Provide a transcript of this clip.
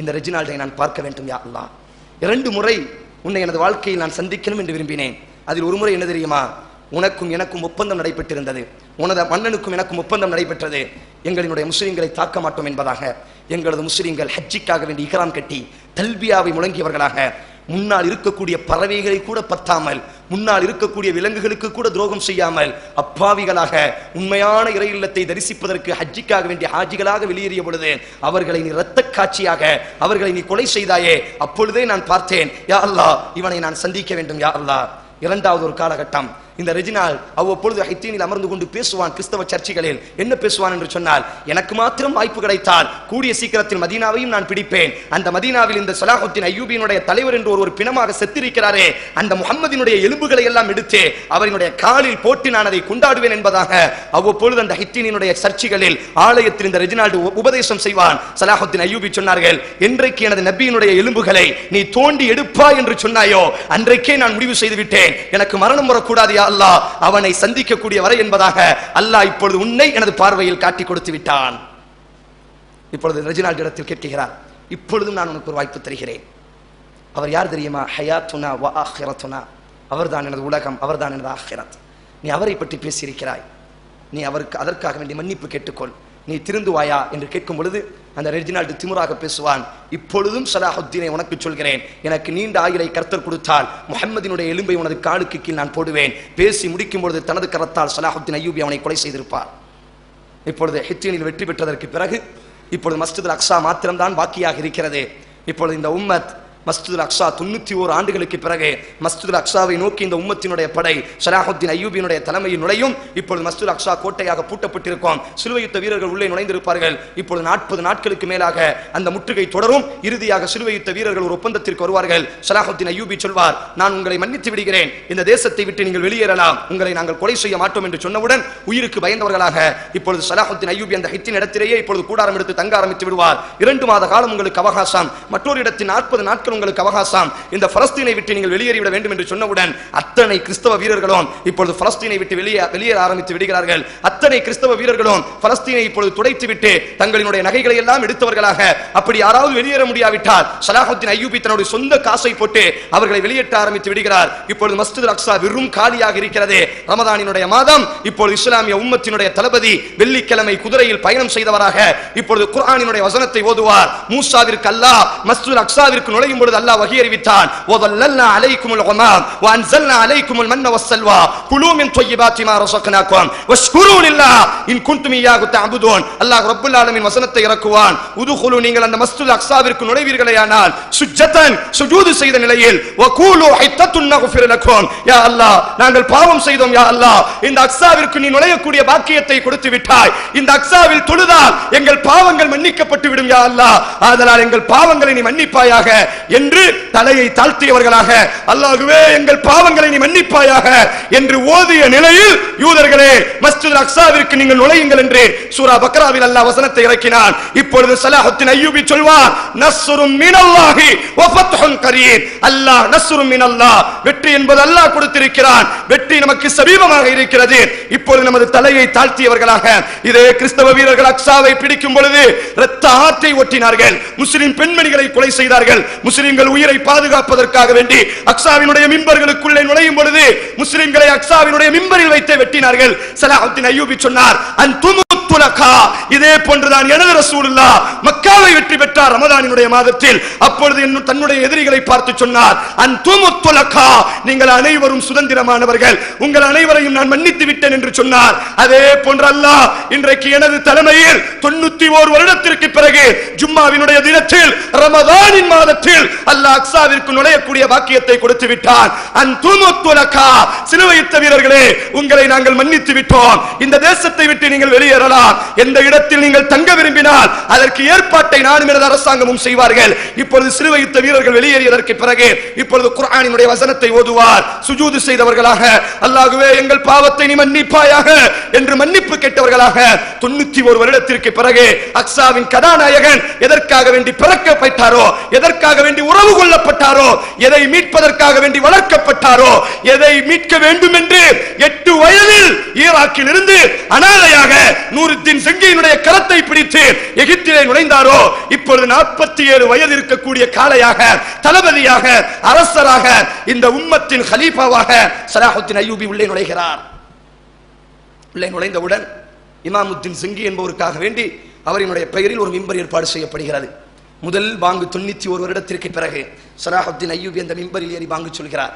இந்த ரெஜினால்டை நான் பார்க்க வேண்டும் யா அல்லா இரண்டு முறை உன்னை எனது வாழ்க்கையில் நான் சந்திக்கணும் என்று விரும்பினேன். அதில் ஒரு முறை என்ன தெரியுமா? உனக்கும் எனக்கும் ஒப்பந்தம் நடைபெற்றிருந்தது. உனது மன்னனுக்கும் எனக்கும் ஒப்பந்தம் நடைபெற்றது. எங்களினுடைய முஸ்லீம்களை தாக்க மாட்டோம் என்பதாக. எங்களது முஸ்லீம்கள் ஹஜ்ஜிக்காக வேண்டி இகராம் கட்டி தல்பியாவை முழங்கியவர்களாக. முன்னால் இருக்கக்கூடிய பறவைகளை கூட பத்தாமல் முன்னால் இருக்கக்கூடிய விலங்குகளுக்கு கூட துரோகம் செய்யாமல் அப்பாவிகளாக உண்மையான இறை இல்லத்தை தரிசிப்பதற்கு ஹஜ்ஜிக்காக வேண்டிய ஹாஜிகளாக வெளியேறிய பொழுது அவர்களை நீ இரத்த காட்சியாக அவர்களை நீ கொலை செய்தாயே அப்பொழுதே நான் பார்த்தேன் யா அல்லா இவனை நான் சந்திக்க வேண்டும் யா அல்லா இரண்டாவது ஒரு காலகட்டம் இந்த ரெஜினால் அவ்வப்பொழுது ஹைத்தீனில் அமர்ந்து கொண்டு பேசுவான் கிறிஸ்தவ சர்ச்சைகளில். என்ன பேசுவான் என்று சொன்னால் எனக்கு மாத்திரம் வாய்ப்பு கிடைத்தால் கூடிய சீக்கிரத்தில் மதீனாவையும் நான் பிடிப்பேன். அந்த மதீனாவில் இந்த சலாஹுத்தின் ஐயூபியினுடைய தலைவர் என்று ஒரு ஒரு பிணமாக செத்திருக்கிறாரே அந்த முகம்மதினுடைய எலும்புகளை எல்லாம் எடுத்து அவரினுடைய காலில் போட்டு நான் அதை கொண்டாடுவேன் என்பதாக அவ்வப்பொழுது அந்த ஹைத்தீனினுடைய சர்ச்சைகளில் ஆலயத்தில் இந்த ரெஜினால்டு உபதேசம் செய்வான். சலாஹுத்தின் ஐயூபி சொன்னார்கள் என்றைக்கு எனது நபியினுடைய எலும்புகளை நீ தோண்டி எடுப்பா என்று சொன்னாயோ அன்றைக்கே நான் முடிவு செய்து விட்டேன் எனக்கு மரணம் வரக்கூடாது யா அல்லாஹ் அவனை சந்திக்கக்கூடிய வரை என்பதாக அல்லாஹ் இப்பொழுது உன்னை எனது பார்வையில் காட்டி கொடுத்து விட்டான். இப்பொழுது ரெஜினால்டு இடத்தில் கேட்கிறார் இப்பொழுதும் நான் உனக்கு ஒரு வாய்ப்பு தருகிறேன். அவர் யார் தெரியுமா? ஹயாத்துனா வா ஆஹிரத்துனா. அவர்தான் எனது உலகம் அவர்தான் எனது ஆஹிரத். நீ அவரை பற்றி பேசியிருக்கிறாய். நீ அவருக்கு அதற்காக வேண்டிய மன்னிப்பு கேட்டுக்கொள். நீ திருந்துவாயா? என்று கேட்கும் பொழுது அந்த ரெஜினால்டு திமுறாக பேசுவான். இப்பொழுதும் சலாஹுத்தீனை உனக்கு சொல்கிறேன். எனக்கு நீண்ட ஆயுளை கர்த்தர் கொடுத்தால் முகமதினுடைய எலும்பை உனது காலுக்கு கீழ் நான் போடுவேன். பேசி முடிக்கும் பொழுது தனது கரத்தால் சலாஹுத்தீன் ஐயூபி அவனை கொலை செய்திருப்பார். இப்பொழுது ஹித்தீனில் வெற்றி பெற்றதற்கு பிறகு இப்பொழுது மஸ்ஜித் அக்ஸா மாத்திரம்தான் பாக்கியாக இருக்கிறது. இப்பொழுது இந்த உம்மத் மஸ்துல் அக்ஷா தொண்ணூத்தி ஓரு ஆண்டுகளுக்கு பிறகு மஸ்துல் அக்ஷாவை நோக்கி இந்த உம்மத்தினுடைய படை சலாஹுத்தீன் ஐயூபியினுடைய தலைமையில் நுழையும். இப்பொழுது மஸ்துல் அக்ஷா கோட்டையாக பூட்டப்பட்டிருக்கும். சிலுவையுத்த வீரர்கள் உள்ளே நுழைந்திருப்பார்கள். இப்பொழுது நாற்பது நாட்களுக்கு மேலாக அந்த முற்றுகை தொடரும். இறுதியாக சிலுவையுத்த வீரர்கள் ஒரு ஒப்பந்தத்திற்கு வருவார்கள். சலாஹுத்தீன் ஐயூபி சொல்வார் நான் உங்களை மன்னித்து விடுகிறேன். இந்த தேசத்தை விட்டு நீங்கள் வெளியேறலாம். உங்களை நாங்கள் கொலை செய்ய மாட்டோம் என்று சொன்னவுடன் உயிருக்கு பயந்தவர்களாக இப்பொழுது சலாஹுத்தின் ஐயூபி அந்த ஹித்தின் இடத்திலேயே இப்பொழுது கூடாரம் எடுத்து தங்க ஆரம்பித்து விடுவார். இரண்டு மாத காலம் உங்களுக்கு அவகாசம். மற்றொரு இடத்தில் நாற்பது நாட்கள் உங்களுக்கு அவகாசம். இந்த பலஸ்தீனை விட்டு நீங்கள் வெளியேறிவிட வேண்டும் என்று சொன்னவுடன் அத்தனை கிறிஸ்தவ வீரர்களும் இப்பொழுது பலஸ்தீனை விட்டு வெளியே வெளியேற ஆரம்பித்து விடுகிறார்கள். அத்தனை கிறிஸ்தவ வீரர்களும் பலஸ்தீனை இப்பொழுது துடைத்து விட்டு தங்களினுடைய நகைகளை எல்லாம் எடுத்தவர்களாக அப்படி யாராவது வெளியேற முடியாவிட்டால் சலாஹுத்தீன் ஐயூபி தன்னுடைய சொந்த காசை போட்டு அவர்களை வெளியேற்ற ஆரம்பித்து விடுகிறார். இப்பொழுது மஸ்ஜித் அக்ஸா வெறும் காலியாக இருக்கிறது. ரமதானினுடைய மாதம் இப்பொழுது இஸ்லாமிய உம்மத்தினுடைய தளபதி வெள்ளிக்கிழமை குதிரையில் பயணம் செய்தவராக இப்பொழுது குரானினுடைய வசனத்தை ஓதுவார். மூசாவிற்கு அல்லாஹ் மஸ்ஜித் அக்ஸாவிற்கு நுழையும் பொழுது அல்லாஹ் வகி அறிவித்தான் وَظَلَّلْنَا عَلَيْكُمُ الْغَمَامَ وَأَنزَلْنَا عَلَيْكُمُ الْمَنَّ وَالسَّلْوَىٰ كُلُوا مِنْ طَيِّبَاتِ مَا رَزَقْنَاكُمْ وَاشْكُرُوا لِلَّهِ إِن كُنتُمْ إِيَّاهُ تَعْبُدُونَ அல்லாஹ் ரப்பல் ஆலமீன் வசனத்தை இறக்குவான் உதுகுலு நீங்கள் அந்த மஸ்ஜித் அக்ஸாவிற்கு நுழைவீர்களேயானால் சுஜ்ஜதன் சுஜூது செய்த நிலையில் வகூலு ஹித்தத்துன் நக்ஃபிர் லக்கும் யா அல்லாஹ் நாங்கள் பாவம் செய்தோம் யா அல்லாஹ் இந்த அக்ஸாவிற்கு நீ நுழையக்கூடிய பாக்கியத்தை கொடுத்து விட்டாய் இந்த அக்ஸாவில் தொழுதால் எங்கள் பாவங்கள் மன்னிக்கப்பட்டு விடும் யா அல்லாஹ் ஆதலால் எங்கள் பாவங்களை நீ மன்னிப்பாயாக என்று தலையை தாழ்த்தியவர்களாக அல்லாகுவே எங்கள் பாவங்களை நீ மன்னிப்பாயாக என்று ஓதிய நிலையில் யூதர்களே மஸ்ஜித் அக்சாவிற்கு நீங்கள் நுழையுங்கள் என்று சூரா பக்ராவில் அல்லாஹ் வசனத்தை இறக்கினான். இப்பொழுது சலாஹத்தின் ஐயூபி சொல்வார் நஸ்ரும் மினல்லாஹி வஃபத்ஹுன் கரீம் அல்லாஹ் நஸ்ரும் மினல்லாஹ். வெற்றி என்பது அல்லாஹ் கொடுத்திருக்கிறான். வெற்றி நமக்கு சமீபமாக இருக்கிறது. இப்பொழுது நமது தலையை தாழ்த்தியவர்களாக இதே கிறிஸ்தவ வீரர்கள் அக்ஸாவை பிடிக்கும் பொழுது இரத்த ஆற்றை ஒட்டினார்கள் முஸ்லிம் பெண்மணிகளை கொலை செய்தார்கள். முஸ்லிம்கள் உயிரை பாதுகாப்பதற்காக வேண்டி அக்சாவினுடைய மிம்பர்களுக்குள்ளே நுழையும் பொழுது முஸ்லிம்களை அக்சாவினுடைய மிம்பரில் வைத்து வெட்டினார்கள். சலாஹுத்தின் ஐயூபி சொன்னார் அன்தும் ரசூலகா இதே போன்றுதான் எனது ரசூலுல்லா மக்காவை வெற்றி பெற்றார் ரமதானினுடைய மாதத்தில். அப்பொழுது இன்னும் தன்னுடைய எதிரிகளை பார்த்து சொன்னார் அன்துமு துலகா நீங்கள் அனைவரும் சுதந்திரமானவர்கள். உங்கள் அனைவரையும் நான் மன்னித்து விட்டேன் என்று சொன்னார். அதே போன்று அல்லாஹ் இன்றைக்கு எனது தலைமையில் தொண்ணூத்தி ஓர் வருடத்திற்கு பிறகு ஜும்மாவினுடைய தினத்தில் ரமதானின் மாதத்தில் அல்லாஹ் அக்ஸாவிற்கு நுழையக்கூடிய பாக்கியத்தை கொடுத்து விட்டான் அன்துமு துலகா சிலுவையிட்ட வீரர்களே உங்களை நாங்கள் மன்னித்து விட்டோம். இந்த தேசத்தை விட்டு நீங்கள் வெளியேறலாம். எந்த இடத்தில் நீங்கள் தங்க விரும்பினால் அதற்கு ஏற்பாட்டை நானும் எனது அரசாங்கமும் செய்வார்கள். இப்பொழுது சிலுவையிட்ட வீரர்கள் வெளியேறியதற்கு பிறகு இப்பொழுது குரானினுடைய வசனத்தை ஓதுவார். சுஜூது செய்தவர்களாக அல்லாஹ்வே எங்கள் பாவத்தை நீ மன்னிப்பாயாக என்று மன்னிப்பு கேட்டவர்களாக தொண்ணூத்தி ஒரு வருடத்திற்கு பிறகு அக்ஸாவின் கதாநாயகன் எதற்காக வேண்டி பிறக்கப்பட்டாரோ எதற்காக வேண்டி உறவு கொள்ளப்பட்டாரோ எதை மீட்பதற்காக வேண்டி வளர்க்கப்பட்டாரோ எதை மீட்க வேண்டும் என்று எட்டு வயதில் ஈராக்கில் இருந்து அனாதையாக நூறு எகிப்தின் செங்கியினுடைய கரத்தை பிடித்து எகிப்திலே நுழைந்தாரோ? இப்பொழுது நாற்பத்தி ஏழு வயது இருக்கக்கூடிய காலையாக தளபதியாக அரசராக இந்த உம்மத்தின் ஹலீஃபாவாக சலாஹுத்தின் ஐயூபி உள்ளே நுழைகிறார். உள்ளே நுழைந்தவுடன் இமாமுத்தின் சிங்கி என்பவருக்காக வேண்டி அவரினுடைய பெயரில் ஒரு மிம்பர் ஏற்பாடு செய்யப்படுகிறது. முதல் பாங்கு தொண்ணூத்தி ஒரு வருடத்திற்கு பிறகு சலாஹுத்தின் ஐயூபி அந்த மிம்பரில் ஏறி பாங்கு சொல்கிறார்.